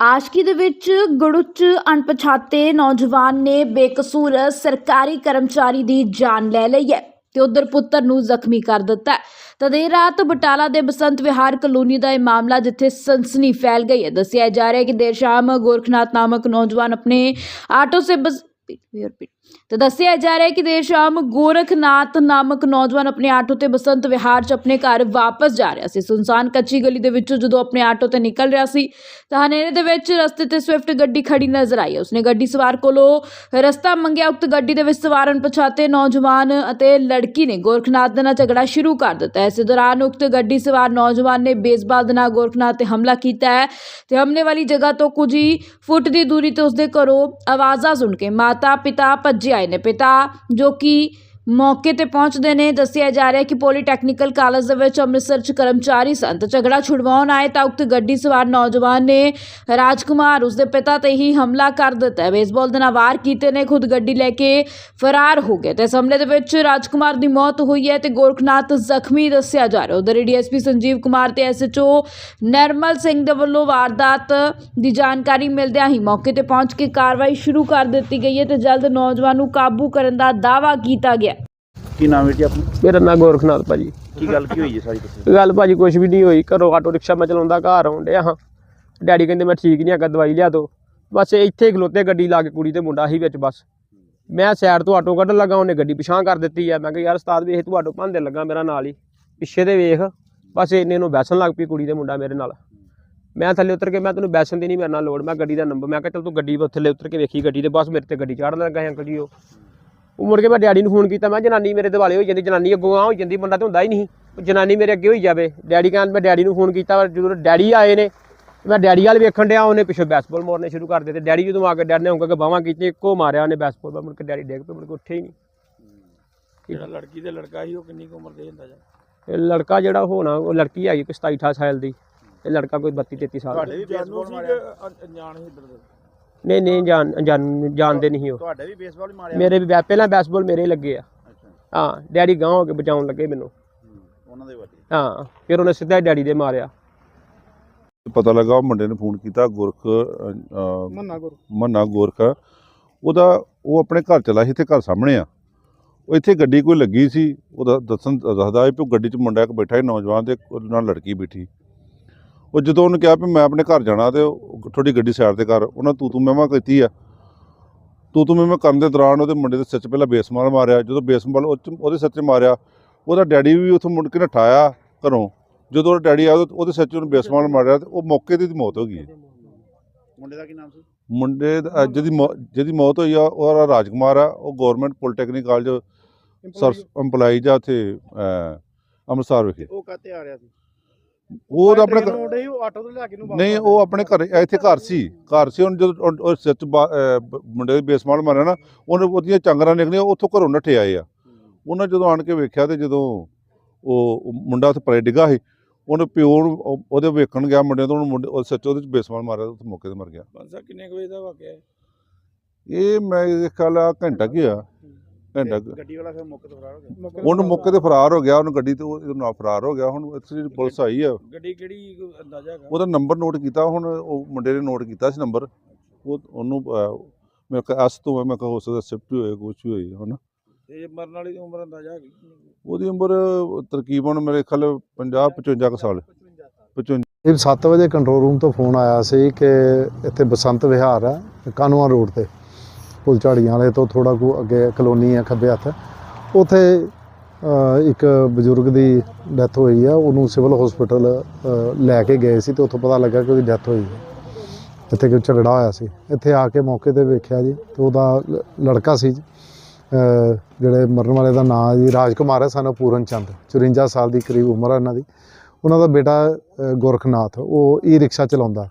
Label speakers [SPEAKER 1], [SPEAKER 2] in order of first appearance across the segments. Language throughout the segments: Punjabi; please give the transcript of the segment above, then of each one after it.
[SPEAKER 1] ਆਸ਼ਕੀ ਦੇ ਵਿੱਚ ਗੁੜੁੱਚ ਅਣਪਛਾਤੇ ਨੌਜਵਾਨ ਨੇ ਬੇਕਸੂਰ ਸਰਕਾਰੀ ਕਰਮਚਾਰੀ ਦੀ ਜਾਨ ਲੈ ਲਈ ਹੈ ਤੇ ਉਧਰ ਪੁੱਤਰ ਨੂੰ ਜ਼ਖਮੀ ਕਰ ਦਿੱਤਾ ਤਾਂ ਦੇਰ ਰਾਤ ਬਟਾਲਾ ਦੇ ਬਸੰਤ ਵਿਹਾਰ ਕਲੋਨੀ ਦਾ ਇਹ ਮਾਮਲਾ ਜਿੱਥੇ ਸਨਸਨੀ ਫੈਲ ਗਈ ਹੈ। ਦੱਸਿਆ ਜਾ ਰਿਹਾ ਹੈ ਕਿ ਦੇਰ ਸ਼ਾਮ ਗੋਰਖਨਾਥ ਨਾਮਕ ਨੌਜਵਾਨ ਆਪਣੇ ਆਟੋ ਸੇ ਬਸ ਤੇ ਦੱਸਿਆ ਜਾ ਰਿਹਾ ਹੈ ਕਿ ਦੇਰ ਸ਼ਾਮ ਗੋਰਖਨਾਥ ਨਾਮਕ ਨੌਜਵਾਨ ਆਪਣੇ ਆਟੋ ਤੇ ਬਸੰਤ ਵਿਹਾਰ 'ਚ ਆਪਣੇ ਘਰ ਵਾਪਸ ਜਾ ਰਿਹਾ ਸੀ। ਸੁਨਸਾਨ ਕੱਚੀ ਗਲੀ ਦੇ ਵਿੱਚੋਂ ਜਦੋਂ ਆਪਣੇ ਆਟੋ ਤੇ ਨਿਕਲ ਰਿਹਾ ਸੀ, ਤਾਂ ਹਨੇਰੇ ਦੇ ਵਿੱਚ ਰਸਤੇ ਤੇ ਸਵਿਫਟ ਗੱਡੀ ਖੜੀ ਨਜ਼ਰ ਆਈ। ਉਸਨੇ ਗੱਡੀ ਸਵਾਰ ਕੋਲੋਂ ਰਸਤਾ ਮੰਗਿਆ। ਉਕਤ ਗੱਡੀ ਦੇ ਵਿੱਚ ਸਵਾਰ ਅਣਪਛਾਤੇ ਨੌਜਵਾਨ ਅਤੇ ਲੜਕੀ ਨੇ ਗੋਰਖਨਾਥ ਦੇ ਨਾਲ ਝਗੜਾ ਸ਼ੁਰੂ ਕਰ ਦਿੱਤਾ। ਹੈ ਇਸੇ ਦੌਰਾਨ ਉਕਤ ਗੱਡੀ ਸਵਾਰ ਨੌਜਵਾਨ ਨੇ ਬੇਸਬਾਲ ਦੇ ਨਾਲ ਗੋਰਖਨਾਥ ਤੇ ਹਮਲਾ ਕੀਤਾ ਹੈ ਤੇ ਹਮਲੇ ਵਾਲੀ ਜਗ੍ਹਾ ਤੋਂ ਕੁਝ ਹੀ ਫੁੱਟ ਦੀ ਦੂਰੀ ਤੇ ਉਸਦੇ ਘਰੋਂ ਆਵਾਜ਼ਾਂ ਸੁਣ ਕੇ ਮਾਤਾ ਪਿਤਾ ਭੱਜੇ ਆਏ ਨੇ ਪਿਤਾ ਜੋ ਕਿ ਮੌਕੇ ਤੇ ਪਹੁੰਚਦੇ ਨੇ। ਦੱਸਿਆ ਜਾ ਰਿਹਾ ਕਿ ਪੋਲੀਟੈਕਨੀਕਲ ਕਾਲਜ ਦੇ ਵਿੱਚ ਅੰਮ੍ਰਿਤਸਰ ਚ ਕਰਮਚਾਰੀ ਸਨ ਤੇ ਝਗੜਾ ਛੁਡਵਾਉਣ ਆਏ ਤਾਂ ਉਕਤ ਗੱਡੀ ਸਵਾਰ ਨੌਜਵਾਨ ਨੇ ਰਾਜਕੁਮਾਰ, ਉਸਦੇ ਪਿਤਾ ਤੇ ਹੀ ਹਮਲਾ ਕਰ ਦਿੱਤਾ ਹੈ। ਬੇਸਬਾਲ ਦੇ ਨਾਲ ਵਾਰ ਕੀਤੇ ਨੇ, ਖੁਦ ਗੱਡੀ ਲੈ ਕੇ ਫਰਾਰ ਹੋ ਗਏ ਤੇ ਇਸ ਹਮਲੇ ਦੇ ਵਿੱਚ ਰਾਜਕੁਮਾਰ ਦੀ ਮੌਤ ਹੋਈ ਹੈ ਤੇ ਗੋਰਖਨਾਥ ਜ਼ਖਮੀ ਦੱਸਿਆ ਜਾ ਰਿਹਾ ਉਧਰ ਡੀਐਸਪੀ ਸੰਜੀਵ ਕੁਮਾਰ ਤੇ ਐਸਐਚਓ ਨਰਮਲ ਸਿੰਘ ਦੇ ਵੱਲੋਂ ਵਾਰਦਾਤ ਦੀ ਜਾਣਕਾਰੀ ਮਿਲਦਿਆਂ ਹੀ ਮੌਕੇ ਤੇ ਪਹੁੰਚ ਕੇ ਕਾਰਵਾਈ ਸ਼ੁਰੂ ਕਰ ਦਿੱਤੀ ਗਈ ਹੈ ਤੇ ਜਲਦ ਨੌਜਵਾਨ ਨੂੰ ਕਾਬੂ ਕਰਨ ਦਾ ਦਾਅਵਾ ਕੀਤਾ ਗਿਆ
[SPEAKER 2] ਕੀ ਨਾਮ ਹੈ ਜੀ ਆਪਣਾ?
[SPEAKER 3] ਮੇਰਾ ਨਾਂ ਗੋਰਖਨਾਥ ਭਾਜੀ
[SPEAKER 2] ਕੀ ਗੱਲ ਕੀ ਹੋਈ ਹੈ ਸਾਰੀ ਦੱਸੋ।
[SPEAKER 3] ਗੱਲ ਭਾਜੀ ਕੁਝ ਵੀ ਨਹੀਂ ਹੋਈ ਘਰੋਂ ਆਟੋ ਰਿਕਸ਼ਾ ਮੈਂ ਚਲਾਉਂਦਾ ਘਰ ਆਉਣ ਡਿਆ ਹਾਂ। ਡੈਡੀ ਕਹਿੰਦੇ ਮੈਂ ਠੀਕ ਨਹੀਂ ਹੈਗਾ ਦਵਾਈ ਲਿਆ ਦੋ। ਬਸ ਇੱਥੇ ਖਲੋਤੇ ਗੱਡੀ ਲਾ ਕੇ ਕੁੜੀ ਤੇ ਮੁੰਡਾ ਸੀ ਵਿੱਚ ਬਸ। ਮੈਂ ਸਾਈਡ ਤੋਂ ਆਟੋ ਕੱਢਣ ਲੱਗਾ ਉਹਨੇ ਗੱਡੀ ਪਿਛਾਂ ਕਰ ਦਿੱਤੀ ਆ। ਮੈਂ ਕਿਹਾ ਯਾਰ ਉਸਤਾਦ ਵੇਖ ਤੂੰ ਆਟੋ ਭੰਦੇ ਲੱਗਾ ਮੇਰਾ ਨਾਲ ਹੀ। ਪਿੱਛੇ ਦੇ ਵੇਖ ਬਸ ਇੰਨੇ ਨੂੰ ਬੈਸਣ ਲੱਗ ਪਈ ਕੁੜੀ ਦੇ ਮੁੰਡਾ ਮੇਰੇ ਨਾਲ। ਮੈਂ ਥੱਲੇ ਉਤਰ ਕੇ ਮੈਂ ਤੈਨੂੰ ਬੈਸਣ ਦੀ ਨਹੀਂ ਮੇਰੇ ਨਾਲ ਲੋੜ ਮੈਂ ਗੱਡੀ ਦਾ ਨੰਬਰ ਮੈਂ ਕਿਹਾ ਚੱਲ ਤੂੰ ਗੱਡੀ ਥੱਲੇ ਉਤਰ ਕੇ ਵੇਖੀ ਗੱਡੀ ਤੇ ਬਸ ਮੇਰੇ ਤੇ ਗੱਡੀ ਚਾੜਨ ਲੱਗਾ ਅੰਕਲ ਜੀ ਉਹ। ਉਹ ਮੁੜ ਕੇ ਮੈਂ ਡੈਡੀ ਨੂੰ ਫੋਨ ਕੀਤਾ ਮੈਂ ਜਨਾਨੀ ਮੇਰੇ ਦਿਵਾਲੇ ਹੋਈ ਜਾਂਦੀ ਜਨਾਨੀ ਅੱਗੋਂ ਆ ਹੋਈ ਜਾਂਦੀ ਬੰਦਾ ਤੇ ਹੁੰਦਾ ਹੀ ਨਹੀਂ। ਉਹ ਜਨਾਨੀ ਮੇਰੇ ਅੱਗੇ ਹੋਈ ਜਾਵੇ। ਡੈਡੀ ਕਹਿੰਦਾ ਮੈਂ ਡੈਡੀ ਨੂੰ ਫੋਨ ਕੀਤਾ ਪਰ ਜਦੋਂ ਡੈਡੀ ਆਏ ਨੇ ਮੈਂ ਡੈਡੀ ਵਾਲ ਵੇਖਣ ਡਿਆ ਉਹਨੇ ਪਿੱਛੋਂ ਬੈਸਬਾਲ ਮਾਰਨੇ ਸ਼ੁਰੂ ਕਰ ਦਿੱਤੇ। ਡੈਡੀ ਜਦੋਂ ਆ ਕੇ ਡੈਡ ਨੇ ਉਂਗਾ ਕੇ ਬਾਹਾਂ ਇੱਕੋ ਮਾਰਿਆ ਉਹਨੇ ਬੈਸਬਾਲ ਮੁੜ ਕੇ ਡੈਡੀ ਡੇਗ ਪਏ ਮੁੜ ਕੇ ਉੱਠੇ ਹੀ ਨਹੀਂ।
[SPEAKER 4] ਜਿਹੜਾ ਲੜਕੀ ਤੇ ਲੜਕਾ ਸੀ ਉਹ ਕਿੰਨੀ ਕੁ ਉਮਰ ਦੇ ਹੁੰਦਾ ਜਾਂ?
[SPEAKER 3] ਇਹ ਲੜਕਾ ਜਿਹੜਾ ਹੋਣਾ ਉਹ ਲੜਕੀ ਹੈਗੀ ਕੋਈ 27 28 ਸਾਲ ਦੀ। ਤੇ ਲੜਕਾ ਕੋਈ 32 33 ਸਾਲ ਦਾ।
[SPEAKER 2] ਤੁਹਾਡੇ ਵੀ ਬੇਸਬਾਲ
[SPEAKER 4] ਸੀ
[SPEAKER 2] ਮਾਰਿਆ
[SPEAKER 4] ਅਣਜਾਣ ਸੀ ਇੱਧਰ ਦੇ।
[SPEAKER 3] ਨਹੀਂ ਨਹੀਂ ਜਾਣ ਜਾਣ- ਜਾਣਦੇ ਨਹੀਂ ਉਹ।
[SPEAKER 2] ਤੁਹਾਡੇ ਵੀ ਬੇਸਬਾਲ ਹੀ ਮਾਰਿਆ
[SPEAKER 3] ਮੇਰੇ ਵੀ ਬੈ- ਪਹਿਲਾਂ ਬੈਸਬਾਲ ਮੇਰੇ ਹੀ ਲੱਗੇ ਆ।
[SPEAKER 2] ਅੱਛਾ।
[SPEAKER 3] ਹਾਂ ਡੈਡੀ ਗਾਂਹ ਹੋ ਕੇ ਬਚਾਉਣ ਲੱਗੇ ਮੈਨੂੰ।
[SPEAKER 2] ਹੂੰ, ਉਹਨਾਂ ਦੇ ਵੱਡੇ।
[SPEAKER 3] ਹਾਂ ਫਿਰ ਉਹਨੇ ਸਿੱਧਾ ਹੀ ਡੈਡੀ ਦੇ ਮਾਰਿਆ।
[SPEAKER 5] ਪਤਾ ਲੱਗਾ ਉਹ ਮੁੰਡੇ ਨੇ ਫੋਨ ਕੀਤਾ ਗੁਰਖ ਅ,
[SPEAKER 4] ਮੰਨਾ ਗੁਰੂ
[SPEAKER 5] ਮੰਨਾ ਗੁਰਖ। ਉਹਦਾ ਉਹ ਆਪਣੇ ਘਰ ਚਲਾ ਸੀ ਇੱਥੇ ਘਰ ਸਾਹਮਣੇ ਆ। ਉਹ ਇੱਥੇ ਗੱਡੀ ਕੋਈ ਲੱਗੀ ਸੀ ਉਹਦਾ ਦੱਸਣ ਦੱਸਦਾ ਹੈ ਉਹ ਗੱਡੀ 'ਚ ਮੁੰਡਾ ਇੱਕ ਬੈਠਾ ਸੀ ਨੌਜਵਾਨ ਤੇ ਉਹਦੇ ਨਾਲ ਲੜਕੀ ਬੈਠੀ। ਉਹ ਜਦੋਂ ਉਹਨੇ ਕਿਹਾ ਵੀ ਮੈਂ ਆਪਣੇ ਘਰ ਜਾਣਾ ਤੇ ਥੋੜੀ ਗੱਡੀ ਸਾਈਡ ਤੇ ਕਰ ਉਹਨਾਂ ਤੂੰ ਤੂੰ ਮਹਿਮਾ ਕੀਤੀ ਆ। ਤੂੰ ਤੂੰ ਮਹਿਮਾ ਕਰਨ ਦੇ ਦੌਰਾਨ ਉਹਦੇ ਮੁੰਡੇ ਦੇ ਸਿਰ 'ਚ ਪਹਿਲਾਂ ਬੇਸਮਾਲ ਮਾਰਿਆ ਜਦੋਂ ਬੇਸਮਾਲ ਉਹਦੇ ਸਿਰ 'ਚ ਮਾਰਿਆ ਉਹਦਾ ਡੈਡੀ ਵੀ ਉੱਥੋਂ ਮੁੜ ਕੇ ਨਠਾਇਆ ਘਰੋਂ। ਜਦੋਂ ਉਹਦਾ ਡੈਡੀ ਆਇਆ ਉਹਦੇ- ਉਹਦੇ ਸਿਰ 'ਚ ਉਹਨੂੰ ਬੇਸਮਾਲ ਮਾਰਿਆ ਤੇ ਉਹ ਮੌਕੇ ਤੇ ਹੀ ਮੌਤ ਹੋ ਗਈ ਹੈ।
[SPEAKER 2] ਮੁੰਡੇ ਦਾ ਕੀ ਨਾਮ ਸੀ?
[SPEAKER 5] ਮੁੰਡੇ ਦਾ- ਜਿਹਦੀ ਜਿਹਦੀ ਮੌਤ ਹੋਈ ਆ ਉਹਦਾ ਰਾਜਕੁਮਾਰ ਆ ਉਹ ਗਵਰਨਮੈਂਟ ਪੋਲੀਟੈਕਨਿਕ ਕਾਲਜ ਸਰਸ EMPLOYEE ਆ ਉੱਥੇ ਅੰਮ੍ਰਿਤਸਰ ਵਿਖੇ।
[SPEAKER 2] ਉਹ ਕਾਤੇ ਆ ਰਿਹਾ ਸੀ?
[SPEAKER 5] ਉਹ ਤਾਂ ਆਪਣੇ ਘਰ-
[SPEAKER 4] ਮੁੰਡੇ ਉਹ ਆਟੋ ਤੋਂ ਲੈ ਕੇ ਨੂੰ
[SPEAKER 5] ਨਹੀਂ ਉਹ ਆਪਣੇ ਘਰ ਇੱਥੇ ਘਰ ਸੀ। ਘਰ ਸੀ ਹੁਣ ਜਦੋਂ ਉਹ- ਉਹ ਸਿਰ 'ਚ ਬਾ- ਅਹ, ਬ- ਮੁੰਡੇ ਦੇ ਬੇਸਮਾਲ ਮਾਰਿਆ ਨਾ ਉਹਨੇ ਉਹਦੀਆਂ ਚੰਗਰਾਂ ਨਿਕਲੀਆਂ ਉੱਥੋਂ ਘਰੋਂ ਨੱਠੇ ਆਏ ਆ। ਉਹਨਾਂ ਜਦੋਂ ਆਣ ਕੇ ਵੇਖਿਆ ਤੇ ਜਦੋਂ ਉਹ ਉਹ ਮੁੰਡਾ ਉੱਥੇ ਪਰੇ ਡਿੱਗਾ ਸੀ ਉਹਨੇ ਪਿਓ ਨੂੰ ਉਹ- ਉਹਦੇ ਵੇਖਣ ਗਿਆ ਮੁੰਡੇ ਤੋਂ ਉਹਨੂੰ ਮੁੰਡੇ ਉਹ ਸੱਚ ਉਹਦੇ 'ਚ ਬੇਸਮਾਲ ਮਾਰਿਆ ਉੱਥੇ ਮੌਕੇ ਤੇ ਮਰ ਗਿਆ।
[SPEAKER 4] ਬੰਸਾ ਕਿੰਨੇ ਕੁ ਵਜੇ ਦਾ ਵਾਕਿਆ ਹੈ
[SPEAKER 5] ਇਹ ਮੈਂ ਇਹ ਖਿਆਲ ਆ ਘੰਟਾ ਕੀ ਆ। ਘੰਟਾ ਕੁ-
[SPEAKER 2] ਗੱਡੀ ਵਾਲਾ ਫਿਰ ਮੌਕੇ ਤੋਂ ਫਰਾਰ ਹੋ ਗਿਆ।
[SPEAKER 5] ਉਹਨੂੰ ਮੌਕੇ ਤੇ ਫਰਾਰ ਹੋ ਗਿਆ ਉਹਨੂੰ ਗੱਡੀ ਤੋਂ ਨਾਲ ਫਰਾਰ ਹੋ ਗਿਆ। ਹੁਣ ਇੱਥੇ ਜਿਹੜੀ ਪੁਲਿਸ ਆਈ ਆ
[SPEAKER 4] ਗੱਡੀ ਕਿਹੜੀ ਕੋਈ ਅੰਦਾਜ਼ਾ ਹੈਗਾ?
[SPEAKER 5] ਉਹਦਾ ਨੰਬਰ ਨੋਟ ਕੀਤਾ ਹੁਣ ਉਹ ਮੁੰਡੇ ਨੇ ਨੋਟ ਕੀਤਾ ਸੀ ਨੰਬਰ। ਉਹ ਉਹਨੂੰ ਅਹ, ਮੈਂ ਕਿਹਾ ਐਸ ਤੋਂ ਹੈ, ਮੈਂ ਕਿਹਾ ਹੋ ਸਕਦਾ ਸਿਫਟ ਹੋਏ ਕੁਝ ਵੀ ਹੋਏ ਹਨਾ।
[SPEAKER 4] ਤੇ ਮਰਨ ਵਾਲੀ ਦੀ ਉਮਰ ਅੰਦਾਜ਼ਾ ਹੈਗੀ?
[SPEAKER 5] ਉਹਦੀ ਉਮਰ ਤਕਰੀਬਨ ਮੇਰੇ ਖਿਆਲ 50 55 ਕੁ ਸਾਲ। 55
[SPEAKER 6] ਇਹ 7 ਵਜੇ ਕੰਟਰੋਲ ਰੂਮ ਤੋਂ ਫੋਨ ਆਇਆ ਸੀ ਕਿ ਇੱਥੇ ਬਸੰਤ ਵਿਹਾਰ ਹੈ ਕਾਨੂੰਆਂ ਰੋਡ ਤੇ। ਪੁਲ ਝਾੜੀਆਂ ਵਾਲੇ ਤੋਂ ਥੋੜਾ ਕੁ ਅੱਗੇ ਕਲੋਨੀ ਹੈ ਖੱਬੇ ਹੱਥ। ਉਥੇ ਇੱਕ ਬਜ਼ੁਰਗ ਦੀ ਡੈਥ ਹੋਈ ਆ। ਉਹਨੂੰ ਸਿਵਲ ਹਸਪੀਟਲ ਲੈ ਕੇ ਗਏ ਸੀ ਤੇ ਉੱਥੋਂ ਪਤਾ ਲੱਗਾ ਕਿ ਉਹਦੀ ਡੈਥ ਹੋਈ ਹੈ ਇੱਥੇ ਕੋਈ ਝਗੜਾ ਹੋਇਆ ਸੀ। ਇੱਥੇ ਆ ਕੇ ਮੌਕੇ ਤੇ ਵੇਖਿਆ ਜੀ ਤੇ ਉਹਦਾ ਲੜਕਾ ਸੀ ਜੀ, ਜਿਹੜੇ ਮਰਨ ਵਾਲੇ ਦਾ ਨਾਂ ਜੀ ਰਾਜਕੁਮਾਰ ਹੈ ਸਾਨੂੰ ਪੂਰਨ ਚੰਦ। 54 ਸਾਲ ਦੀ ਕਰੀਬ ਉਮਰ ਹੈ ਇਹਨਾਂ ਦੀ। ਉਹਨਾਂ ਦਾ ਬੇਟਾ ਅ, ਗੋਰਖਨਾਥ। ਉਹ ਈ ਰਿਕਸ਼ਾ ਚਲਾਉਂਦਾ।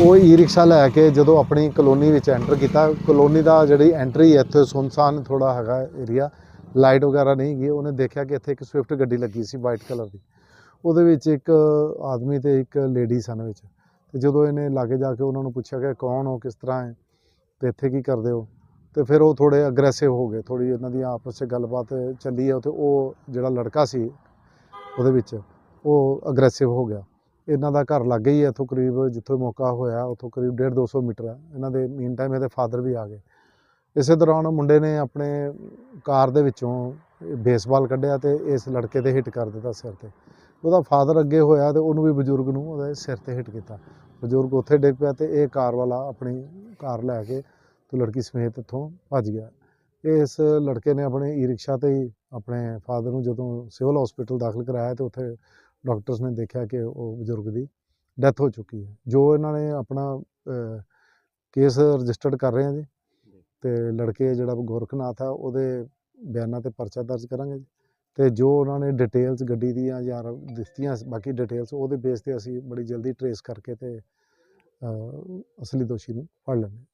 [SPEAKER 6] ਉਹ ਈ ਰਿਕਸ਼ਾ ਲੈ ਕੇ ਜਦੋਂ ਆਪਣੀ ਕਲੋਨੀ ਵਿੱਚ ਐਂਟਰ ਕੀਤਾ, ਕਲੋਨੀ ਦਾ ਜਿਹੜੀ ਐਂਟਰੀ ਹੈ ਇੱਥੇ ਸੁਨਸਾਨ ਥੋੜਾ ਹੈਗਾ ਏਰੀਆ ਲਾਈਟ ਵਗੈਰਾ ਨਹੀਂ ਗਈ, ਉਹਨੇ ਦੇਖਿਆ ਕਿ ਇੱਥੇ ਇੱਕ ਸਵਿਫਟ ਗੱਡੀ ਲੱਗੀ ਸੀ ਵਾਈਟ ਕਲਰ ਦੀ। ਉਹਦੇ ਵਿੱਚ ਇੱਕ ਆਦਮੀ ਤੇ ਇੱਕ ਲੇਡੀ ਸਨ ਵਿੱਚ। ਤੇ ਜਦੋਂ ਇਹਨੇ ਲਾਗੇ ਜਾ ਕੇ ਉਹਨਾਂ ਨੂੰ ਪੁੱਛਿਆ ਕਿ ਕੌਣ ਹੋ, ਕਿਸ ਤਰ੍ਹਾਂ ਹੈ, ਤੇ ਇੱਥੇ ਕੀ ਕਰਦੇ ਹੋ? ਤੇ ਫਿਰ ਉਹ ਥੋੜੇ ਅਗਰੈਸਿਵ ਹੋ ਗਏ ਥੋੜੀ ਇਹਨਾਂ ਦੀ ਆਪਸ ਵਿੱਚ ਗੱਲਬਾਤ ਚੱਲੀ ਹੈ, ਤੇ ਉਹ ਜਿਹੜਾ ਲੜਕਾ ਸੀ ਉਹਦੇ ਵਿੱਚ ਉਹ ਅਗਰੈਸਿਵ ਹੋ ਗਿਆ। ਇਹਨਾਂ ਦਾ ਘਰ ਲੱਗੇ ਹੀ ਹੈ, ਇੱਥੋਂ ਕਰੀਬ ਜਿੱਥੋਂ ਮੌਕਾ ਹੋਇਆ, ਉੱਥੋਂ ਕਰੀਬ 1.5 200 ਮੀਟਰ ਹੈ। ਇਹਨਾਂ ਦੇ ਮੀਨ ਟਾਈਮ ਇਹਦੇ ਫਾਦਰ ਵੀ ਆ ਗਏ। ਇਸੇ ਦੌਰਾਨ ਮੁੰਡੇ ਨੇ ਆਪਣੇ ਕਾਰ ਦੇ ਵਿੱਚੋਂ ਬੇਸਬਾਲ ਕੱਢਿਆ ਤੇ ਇਸ ਲੜਕੇ ਤੇ ਹਿੱਟ ਕਰ ਦਿੱਤਾ ਸਿਰ ਤੇ। ਉਹਦਾ ਫਾਦਰ ਅੱਗੇ ਹੋਇਆ ਤੇ ਉਹਨੂੰ ਵੀ ਬਜ਼ੁਰਗ ਨੂੰ ਉਹਦੇ ਸਿਰ ਤੇ ਹਿੱਟ ਕੀਤਾ। ਬਜ਼ੁਰਗ ਉੱਥੇ ਡਿੱਗ ਪਿਆ ਤੇ ਇਹ ਕਾਰ ਵਾਲਾ ਆਪਣੀ ਕਾਰ ਲੈ ਕੇ ਤੇ ਲੜਕੀ ਸਮੇਤ ਇੱਥੋਂ ਭੱਜ ਗਿਆ। ਇਸ ਲੜਕੇ ਨੇ ਆਪਣੇ ਈ ਰਿਕਸ਼ਾ ਤੇ ਹੀ ਆਪਣੇ ਫਾਦਰ ਨੂੰ ਜਦੋਂ ਸਿਵਲ ਹਸਪੀਟਲ ਦਾਖਲ ਕਰਾਇਆ ਤੇ ਉੱਥੇ ਡਾਕਟਰਸ ਨੇ ਦੇਖਿਆ ਕਿ ਉਹ ਬਜ਼ੁਰਗ ਦੀ ਡੈਥ ਹੋ ਚੁੱਕੀ ਹੈ। ਜੋ ਇਹਨਾਂ ਨੇ ਆਪਣਾ ਕੇਸ ਰਜਿਸਟਰਡ ਕਰ ਰਹੇ ਹਾਂ ਜੀ ਤੇ ਲੜਕੇ ਜਿਹੜਾ ਗੋਰਖਨਾਥ ਆ ਉਹਦੇ ਬਿਆਨਾਂ ਤੇ ਪਰਚਾ ਦਰਜ ਕਰਾਂਗੇ ਜੀ। ਤੇ ਜੋ ਉਹਨਾਂ ਨੇ ਡਿਟੇਲਸ ਗੱਡੀ ਦੀਆਂ ਜਾਂ ਦਿੱਤੀਆਂ ਬਾਕੀ ਡਿਟੇਲਸ ਉਹਦੇ ਬੇਸ ਤੇ ਅਸੀਂ ਬੜੀ ਜਲਦੀ ਟਰੇਸ ਕਰਕੇ ਤੇ ਅਸਲੀ ਦੋਸ਼ੀ ਨੂੰ ਫੜ ਲੈਂਦੇ